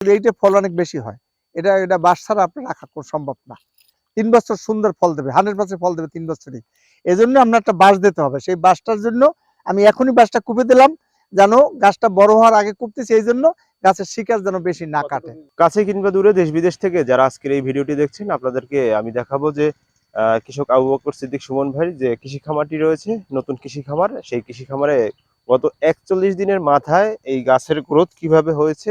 এইটা ফল অনেক বেশি হয়। এটা এটা বাস ছাড়া আপনার রাখা সম্ভব না। তিন বছর সুন্দর ফল দেবে হান্ড্রেড পার্সেন্ট ফল দেবে তিন বছরই। এই জন্য আপনার একটা বাঁশ দিতে হবে। সেই বাঁশটার জন্য আমি এখনই বাঁশটা কুপে দিলাম যেন গাছটা বড় হওয়ার আগে কুপতেছি এই জন্য গাছের শিকার যেন বেশি না কাটে। কাছে কিংবা দূরে দেশ বিদেশ থেকে যারা আজকের এই ভিডিওটি দেখছেন আপনাদেরকে আমি দেখাবো যে আহ, কৃষক আবু বকর সিদ্দিক সুমন ভাই যে কৃষি খামারটি রয়েছে নতুন কৃষি খামার সেই কৃষি খামারে গত একচল্লিশ দিনের মাথায় এই গাছের গ্রোথ কীভাবে হয়েছে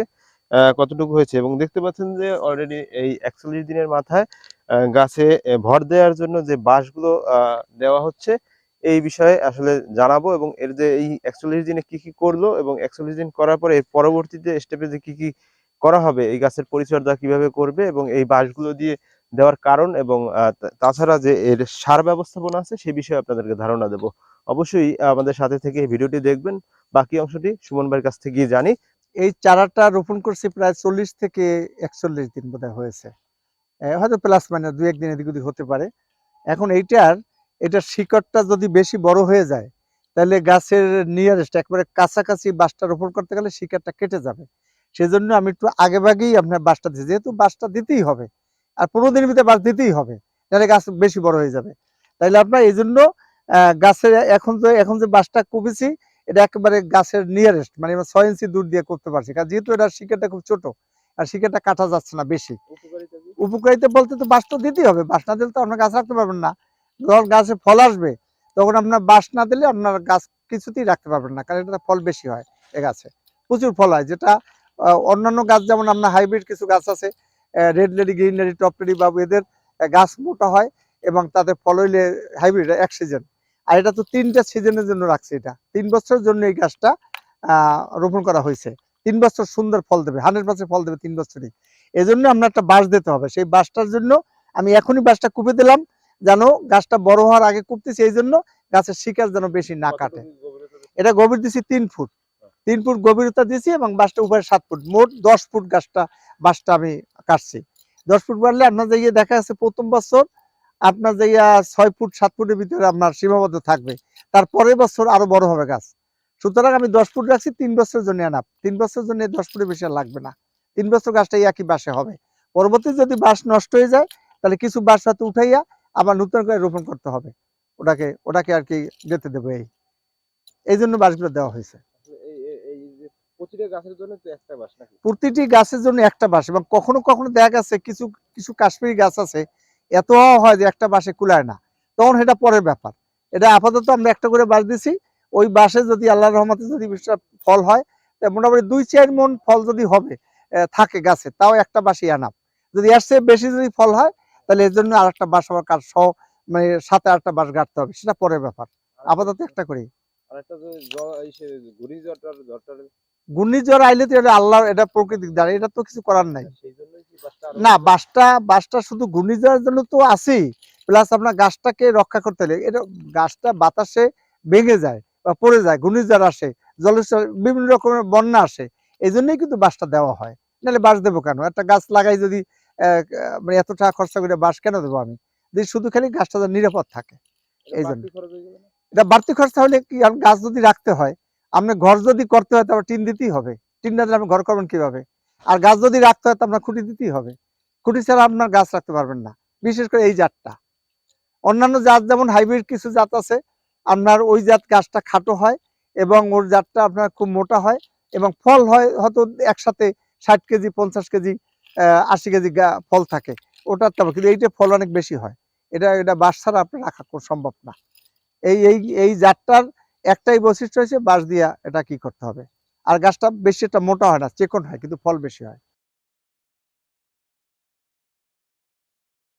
কতটুকু হয়েছে? এবং দেখতে পাচ্ছেন যে অলরেডি এই একচল্লিশ দিনের মাথায় গাছে ভর দেওয়ার জন্য যে বাঁশগুলো দেওয়া হচ্ছে, এই বিষয়ে আসলে জানাব এবং এর যে এই একচল্লিশ দিনে কি কি করল এবং একচল্লিশ দিন করার পরে এর পরবর্তীতে স্টেপে যে কি কি করা হবে, এই গাছের পরিচর্যা কীভাবে করবে এবং এই বাঁশগুলো দিয়ে দেওয়ার কারণ এবং তাছাড়া যে এর সার ব্যবস্থাপনা আছে সেই বিষয়ে আপনাদেরকে ধারণা দেব। অবশ্যই আমাদের সাথে থেকে ভিডিওটি দেখবেন। বাকি অংশটি সুমন ভাইয়ের কাছ থেকে জানি। এই চারাটা রোপণ করছি প্রায় চল্লিশ থেকে একচল্লিশ দিন বোধহয় হয়েছে। হয়তো প্লাস মাইনাস দুই, একদিন এদিক ওদিক হতে পারে। এখন এইটার, এটার শিকড়টা যদি বেশি বড় হয়ে যায়, তাহলে গাছের নিয়ারেস্ট একবারে কাছাকাছি বাসটা রোপণ করতে গেলে শিকড়টা কেটে যাবে। সেজন্য আমি একটু আগে ভাগেই আপনার বাসটা দিই যেহেতু বাসটা দিতেই হবে, আর পনেরো দিনের ভিতরে বাস দিতেই হবে, তাহলে গাছ বেশি বড় হয়ে যাবে। তাইলে আপনার এই জন্য গাছের এখন যে এখন যে বাঁশটা কুপেছি এটা একেবারে গাছের নিয়ারেস্ট মানে ছয় ইঞ্চি দূর দিয়ে করতে পারছি। কারণ যেহেতু এটা শিকারটা খুব ছোট আর শিকারটা কাটা যাচ্ছে না বেশি। উপকারিতা বলতে তো বাস তো দিতেই হবে। বাস না দিলে তো আপনার গাছ রাখতে পারবেন না। যখন গাছে ফল আসবে তখন আপনার বাস না দিলে আপনার গাছ কিছুতেই রাখতে পারবেন না কারণ এটা ফল বেশি হয় এ গাছে। প্রচুর ফল হয় যেটা অন্যান্য গাছ যেমন আপনার হাইব্রিড কিছু গাছ আছে red lady green lady top lady বাবু এদের গাছ মোটা হয় এবং তাদের ফল হইলে হাইব্রিড এক সিজন আর এটা তো তিনটা সিজনের জন্য রাখছে এটা। তিন বছরের জন্য এই গাছটা রোপণ করা হয়েছে। তিন বছর সুন্দর ফল দেবে হান্ড্রেড পার্সেন্ট ফল দেবে তিন বছরই। এই জন্য আপনার একটা বাঁশ দিতে হবে। সেই বাঁশটার জন্য আমি এখনই বাঁশটা কুপে দিলাম যেন গাছটা বড় হওয়ার আগে কুপতেছি এই জন্য গাছের শিকার যেন বেশি না কাটে। এটা গভীর দিছি তিন ফুট। তিন ফুট গভীরতা দিয়েছি এবং বাঁশটা উপরে সাত ফুট। মোট দশ ফুট গাছটা বাঁশটা আমি কাটছি। দশ ফুট বাড়লে আপনার জায়গায় দেখা যাচ্ছে প্রথম বছর আপনার জায়গা ছয় ফুট সাত ফুটের ভিতরে আপনার সীমাবদ্ধ থাকবে। তার পরের বছর আরও বড় হবে গাছ। সুতরাং আমি দশ ফুট রাখছি তিন বছরের জন্য আনাপ তিন বছরের জন্য দশ ফুটের বেশি লাগবে না। তিন বছর গাছটা একই বাসে হবে। পরবর্তী যদি বাঁশ নষ্ট হয়ে যায় তাহলে কিছু বাঁশ হয়তো উঠাইয়া আবার নতুন করে রোপণ করতে হবে। ওটাকে ওটাকে আর কি যেতে দেবো এই। এই জন্য বাঁশগুলো দেওয়া হয়েছে। প্রতিটা গাছের জন্য একটা বাস এবং কখনো কখনো দেখা গেছে কিছু কিছু কাশ্মীরি গাছ আছে এত হয় যে একটা বাঁশে কুলায় না। তখন সেটা পরের ব্যাপার। এটা আপাতত আমরা একটা করে বাঁশ দিছি। ওই বাঁশে যদি আল্লাহ রহমতে যদি বিষটা ফল হয় মোটামুটি দুই চার মন ফল যদি হবে থাকে গাছে তাও একটা বাঁশই আনাপ যদি এর চেয়ে বেশি যদি ফল হয় তাহলে এর জন্য আর একটা বাঁশ আবার কার সহ মানে সাথে আরেকটা বাঁশ গাঁটতে হবে। সেটা পরের ব্যাপার। আপাতত একটা করি। ঘূর্ণিঝড় আইলে তো এটা আল্লাহ এটা প্রকৃতিক দ্বারা এটা তো কিছু করার নাই। না বাসটা বাসটা শুধু ঘূর্ণিঝড়ের জন্য তো আছেই। প্লাস আপনার গাছটাকে রক্ষা করতে হলে এটা গাছটা বাতাসে ভেঙে যায় বা পড়ে যায় ঘূর্ণিঝড় আসে জলস্তর বিভিন্ন রকমের বন্যা আসে এই জন্যই কিন্তু বাসটা দেওয়া হয়। নাহলে বাস দেবো কেন? একটা গাছ লাগাই যদি মানে এত টাকা খরচা করে বাস কেন দেবো আমি? যদি শুধু খালি গাছটা নিরাপদ থাকে এই জন্য। এটা বাড়তি খরচা হলে কি গাছ যদি রাখতে হয়? আপনি ঘর যদি করতে হয় তাহলে টিন দিতেই হবে। টিন না দিলে আপনি ঘর করবেন কীভাবে? আর গাছ যদি রাখতে হয় তো আপনার খুঁটি দিতেই হবে। খুঁটি ছাড়া আপনার গাছ রাখতে পারবেন না, বিশেষ করে এই জাতটা। অন্যান্য জাত যেমন হাইব্রিড কিছু জাত আছে, আপনার ওই জাত গাছটা খাটো হয় এবং ওর জাতটা আপনার খুব মোটা হয় এবং ফল হয় হয়তো একসাথে ষাট কেজি, পঞ্চাশ কেজি আশি কেজি ফল থাকে, ওটার তেমন, কিন্তু এইটা ফল অনেক বেশি হয়। এটা এটা বাঁশ ছাড়া আপনার রাখা সম্ভব না। এই এই এই জাতটার একটাই বৈশিষ্ট্য হচ্ছে বাঁশ দিয়া এটা কি করতে হবে। আর গাছটা বেশি একটা মোটা হয় না চেকন হয় কিন্তু ফল বেশি হয়।